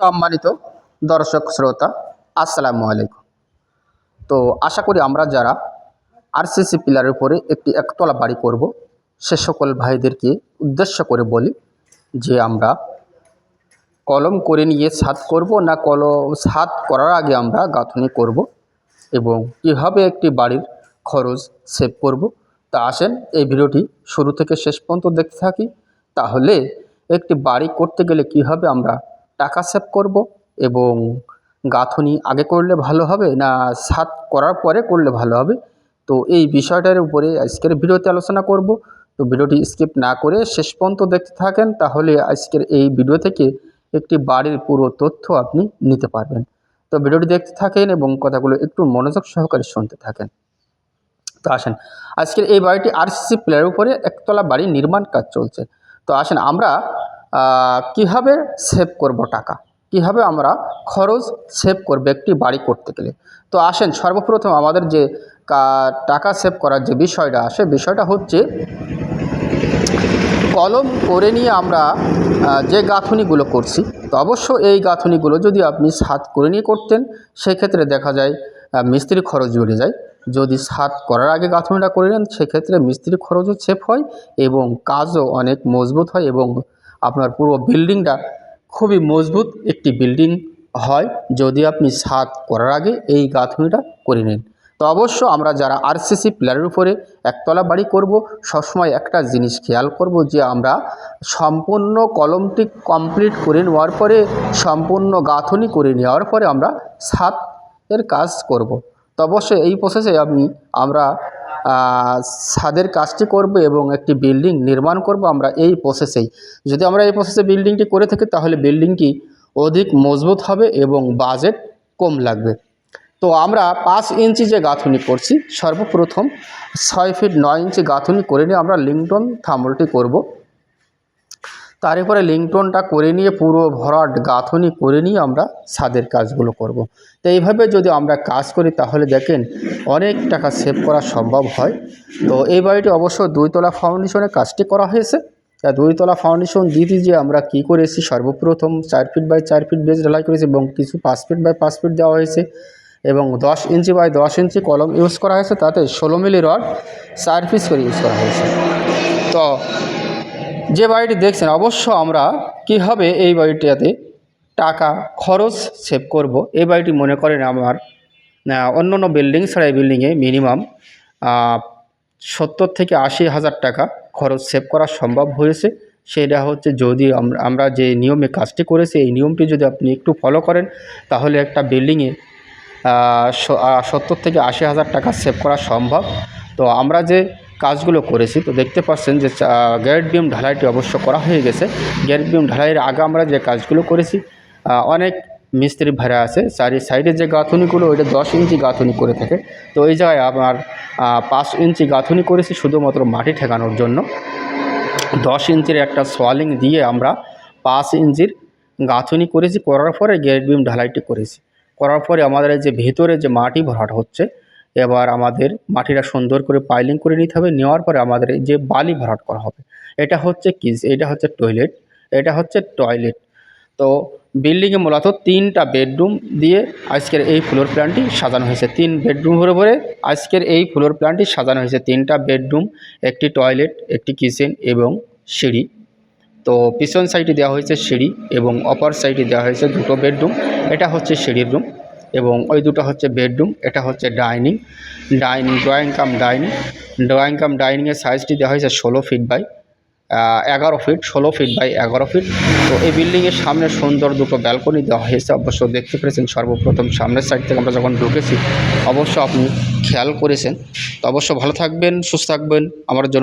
সম্মানিত দর্শক শ্রোতা, আসসালামু আলাইকুম। তো আশা করি আমরা যারা আরসিসি পিলারের উপরে একটি একতলা বাড়ি করব, সে সকল ভাইদেরকে উদ্দেশ্য করে বলি যে আমরা কলম করে নিয়ে ছাদ করব না কলম ছাদ করার আগে আমরা গাঁথনি করব এবং কীভাবে একটি বাড়ির খরচ সেভ করব। তা আসেন, এই ভিডিওটি শুরু থেকে শেষ পর্যন্ত দেখতে থাকি। তাহলে একটি বাড়ি করতে গেলে কীভাবে আমরা টাকা সেভ করব এবং গাঁথনি আগে করলে ভালো হবে না সাত করার পরে করলে ভালো হবে? তো এই বিষয়টার উপরে আজকের ভিডিওতে আলোচনা করব। তো ভিডিওটি স্কিপ না করে শেষ পর্যন্ত দেখতে থাকেন, তাহলে আজকের এই ভিডিও থেকে একটি বাড়ির পুরো তথ্য আপনি নিতে পারবেন। তো ভিডিওটি দেখতে থাকেন এবং কথাগুলো একটু মনোযোগ সহকারে শুনতে থাকেন। তো আসেন, আজকের এই বাড়িটি আরসিসি প্লেয়ারের উপরে একতলা বাড়ি নির্মাণ কাজ চলছে। তো আসেন, আমরা কীভাবে সেভ করব টাকা? কীভাবে আমরা খরচ সেভ করব একটি বাড়ি করতে গেলে? তো আসেন, সর্বপ্রথম আমাদের যে টাকা সেভ করার যে বিষয়টা আসে, বিষয়টা হচ্ছে কলম করে নিয়ে আমরা যে গাঁথনিগুলো করছি, তো অবশ্য এই গাঁথনিগুলো যদি আপনি সাত করে নিয়ে করতেন, সেক্ষেত্রে দেখা যায় মিস্ত্রি খরচ বেড়ে যায়। যদি সাত করার আগে গাঁথনিটা করে নেন, সেক্ষেত্রে মিস্ত্রি খরচও সেভ হয় এবং কাজও অনেক মজবুত হয় এবং আপনার পুরো বিল্ডিংটা খুবই মজবুত একটি বিল্ডিং হয়। যদি আপনি সাত করার আগে এই গাঁথনিটা করে নিন। তো অবশ্য আমরা যারা আরসিসি প্ল্যানের উপরে একতলা বাড়ি করব, সবসময় একটা জিনিস খেয়াল করব যে আমরা সম্পূর্ণ কলমটি কমপ্লিট করে নেওয়ার পরে, সম্পূর্ণ গাঁথনি করে নেওয়ার পরে আমরা সাত এর কাজ করব। তো অবশ্যই এই প্রসেসে আমি আমরা ছাদের কাজটি করব এবং একটি বিল্ডিং নির্মাণ করব আমরা এই প্রসেসেই যদি আমরা এই প্রসেসে বিল্ডিংটি করে থাকি, তাহলে বিল্ডিংটি অধিক মজবুত হবে এবং বাজেট কম লাগবে। তো আমরা পাঁচ ইঞ্চি যে গাঁথুনি করছি, সর্বপ্রথম ছয় ফিট নয় ইঞ্চি গাঁথুনি করে নিয়ে আমরা লিংটন থামলটি করব। তারপরে লিংটনটা করে নিয়ে পুরো ভরাট গাঁথনি করে নিয়ে আমরা ছাদের কাজগুলো করব। তো এইভাবে যদি আমরা কাজ করি তাহলে দেখেন অনেক টাকা সেভ করা সম্ভব হয়। তো এই বাড়িটি অবশ্য দুইতলা ফাউন্ডেশনের কাজটি করা হয়েছে। তা দুইতলা ফাউন্ডেশন দিতে যে আমরা কি করেছি সর্বপ্রথম চার ফিট বাই চার ফিট বেজ ঢালাই করেছি এবং কিছু পাঁচ ফিট বাই পাঁচ ফিট দেওয়া হয়েছে এবং দশ ইঞ্চি বাই দশ ইঞ্চি কলম ইউজ করা হয়েছে। তাতে ষোলো মিলি রড চার পিস করে ইউজ করা হয়েছে। তো যে বাড়িটি দেখছেন, অবশ্য আমরা কীভাবে এই বাড়িটাতে টাকা খরচ সেভ করব। এই বাড়িটি মনে করেন আমার অন্য অন্য বিল্ডিং ছাড়া এই বিল্ডিংয়ে মিনিমাম সত্তর থেকে আশি হাজার টাকা খরচ সেভ করা সম্ভব হয়েছে। সেটা হচ্ছে যদি আমরা যে নিয়মে কাজটি করেছি, এই নিয়মটি যদি আপনি একটু ফলো করেন, তাহলে একটা বিল্ডিংয়ে সত্তর থেকে আশি হাজার টাকা সেভ করা সম্ভব। তো আমরা যে কাজগুলো করেছি। তো দেখতে পাচ্ছেন যে গ্যারেট বিম ঢালাইটি অবশ্য করা হয়ে গেছে। গ্যারেট বিম ঢালাইয়ের আগে আমরা যে কাজগুলো করেছি অনেক মিস্ত্রি ভাড়া আছে, চারি সাইডে যে গাঁথনিগুলো, ওইটা দশ ইঞ্চি গাঁথনি করে থাকে। তো ওই জায়গায় আমার পাঁচ ইঞ্চি গাঁথনি করেছি শুধুমাত্র মাটি ঠেকানোর জন্য। দশ ইঞ্চির একটা সোয়ালিং দিয়ে আমরা পাঁচ ইঞ্চির গাঁথনি করেছি, করার পরে গেট বিম ঢালাইটি করেছি। করার পরে আমাদের যে ভেতরে যে মাটি ভরাট হচ্ছে এবার আমাদের মাটিটা সুন্দর করে পাইলিং করে নিতে হবে। নেওয়ার পরে আমাদের যে বালি ভরাট করা হবে, এটা হচ্ছে কিস, এটা হচ্ছে টয়লেট এটা হচ্ছে টয়লেট তো বিল্ডিংয়ে মূলত তিনটা বেডরুম দিয়ে আজকের এই ফ্লোর প্ল্যানটি সাজানো হয়েছে। তিন বেডরুম ভরে ভরে আজকের এই ফ্লোর প্ল্যানটি সাজানো হয়েছে। তিনটা বেডরুম একটি টয়লেট একটি কিচেন এবং সিঁড়ি। তো পিছন সাইডে দেওয়া হয়েছে সিঁড়ি এবং অপার সাইডে দেওয়া হয়েছে দুটো বেডরুম এটা হচ্ছে সিঁড়ির রুম এবং ওই দুটো হচ্ছে বেডরুম এটা হচ্ছে dining dining drawing cum dining drawing cum ডাইনিংয়ের সাইজটি দেওয়া হয়েছে ষোলো ফিট বাই এগারো ফিট ষোলো ফিট বাই এগারো ফিট তো এই বিল্ডিংয়ের সামনে সুন্দর দুটো ব্যালকনি দেওয়া হয়েছে, অবশ্য দেখতে পেরেছেন সর্বপ্রথম সামনের সাইড থেকে আমরা যখন ঢুকেছি, অবশ্য আপনি খেয়াল করেছেন। তো অবশ্য ভালো থাকবেন, সুস্থ থাকবেন, আমার জন্য